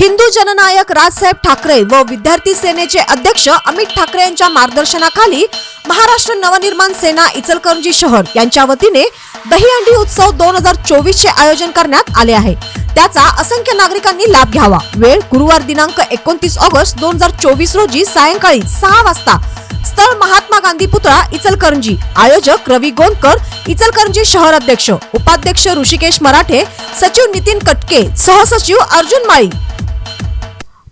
हिंदू जननायक राजसाहेब ठाकरे व विद्यार्थी सेनेचे अध्यक्ष अमित ठाकरे यांच्या मार्गदर्शनाखाली महाराष्ट्र नवनिर्माण सेना इचलकरंजी शहर यांच्या वतीने दहीहंडी उत्सव दोन हजार चोवीस चे आयोजन करण्यात आले आहे. त्याचा असंख्य नागरिकांनी लाभ घ्यावा. वेळ गुरुवार दिनांक एकोणतीस ऑगस्ट दोन हजार चोवीस रोजी सायंकाळी सहा वाजता. स्थळ महात्मा गांधी पुतळा इचलकरंजी. आयोजक रवी गोंदकर इचलकरंजी शहर अध्यक्ष. उपाध्यक्ष ऋषिकेश मराठे सचिव नितीन कटके सहसचिव अर्जुन माळी.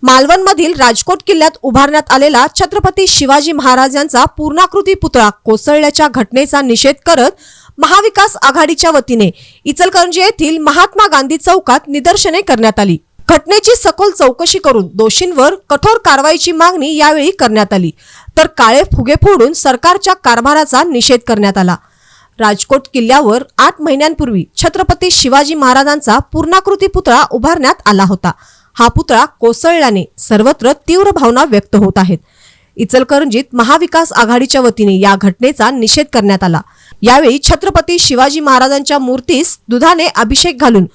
मालवणमधील राजकोट किल्ल्यात उभारण्यात आलेला छत्रपती शिवाजी महाराज यांचा पूर्णाकृती पुतळा कोसळल्याच्या घटनेचा निषेध करत महाविकास आघाडीच्या वतीने इचलकरंजी येथील महात्मा गांधी चौकात निदर्शने करण्यात आली. घटनेची सखोल चौकशी करून दोषींवर कठोर कारवाईची मागणी यावेळी करण्यात आली. तर काळे फुगे फोडून सरकारच्या कारभाराचा निषेध करण्यात आला. राजकोट किल्ल्यावर आठ महिन्यांपूर्वी छत्रपती शिवाजी महाराजांचा पूर्णाकृती पुतळा उभारण्यात आला होता. हा पुतळा कोसळल्याने सर्वत्र तीव्र भावना व्यक्त होत आहेत. इचलकरंजीत महाविकास आघाडीच्या वतीने या घटनेचा निषेध करण्यात आला. यावेळी छत्रपती शिवाजी महाराजांच्या मूर्तीस दुधाने अभिषेक घालून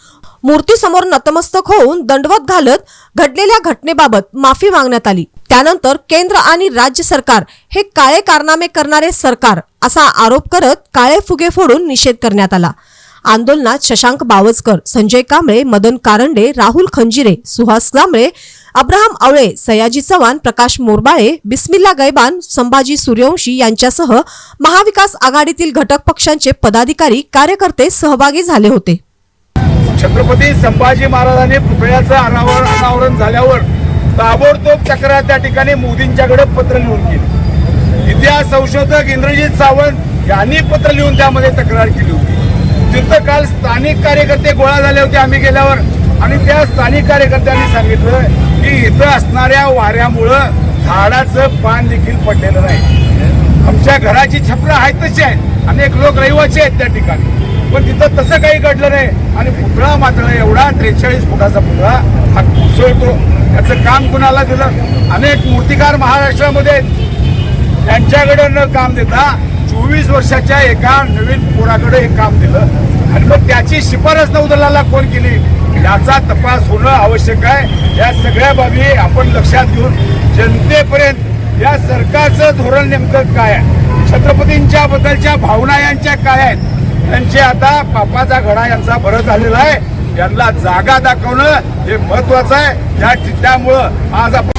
मूर्तीसमोर नतमस्तक होऊन दंडवत घालत घडलेल्या घटनेबाबत माफी मागण्यात आली. त्यानंतर केंद्र आणि राज्य सरकार हे काळे कारनामे करणारे सरकार असा आरोप करत काळे फुगे फोडून निषेध करण्यात आला. आंदोलनात शशांक बावचकर संजय कांबळे मदन कारंडे राहुल खंजिरे सुहास कांबळे अब्राहम आवळे सयाजी चव्हाण प्रकाश मोरबाळे बिस्मिल्ला गैबान संभाजी सूर्यवंशी यांच्यासह महाविकास आघाडीतील घटक पक्षांचे पदाधिकारी कार्यकर्ते सहभागी झाले होते. छत्रपती संभाजी महाराजांनी पुतळ्याचं अनावरण अनावरण झाल्यावर ताबडतोब तक्रार त्या ठिकाणी मोदींच्याकडे पत्र लिहून केली. इतिहास संशोधक इंद्रजित सावंत यांनी पत्र लिहून त्यामध्ये तक्रार केली होती. तिथं काल स्थानिक कार्यकर्ते गोळा झाले होते आम्ही गेल्यावर आणि त्या स्थानिक कार्यकर्त्यांनी सांगितलं की इथं असणाऱ्या वाऱ्यामुळं झाडाचं पान देखील पडलेलं नाही. आमच्या घराची छपरं आहेत तशी आहेत. अनेक लोक रहिवासी आहेत त्या ठिकाणी. पण तिथं तसं काही घडलं नाही. आणि पुतळा मात्र एवढा त्रेचाळीस फुटाचा पुतळा हा कोसळतो. त्याचं काम कुणाला दिलं? अनेक मूर्तिकार महाराष्ट्रामध्ये त्यांच्याकडे न काम देता चोवीस वर्षाच्या एका नवीन पोराकडे हे काम दिलं. आणि मग त्याची शिफारस नौदलाला कोण केली? याचा तपास होणं आवश्यक आहे. या सगळ्या बाबी आपण लक्षात घेऊन जनतेपर्यंत या सरकारचं धोरण नेमकं काय आहे? छत्रपतींच्या बद्दलच्या भावना यांच्या काय आहेत? त्यांचे आता पापाचा घडा यांचा भरत झालेला आहे. यांना जागा दाखवणं हे महत्वाचं आहे. त्या त्यामुळं आज आपण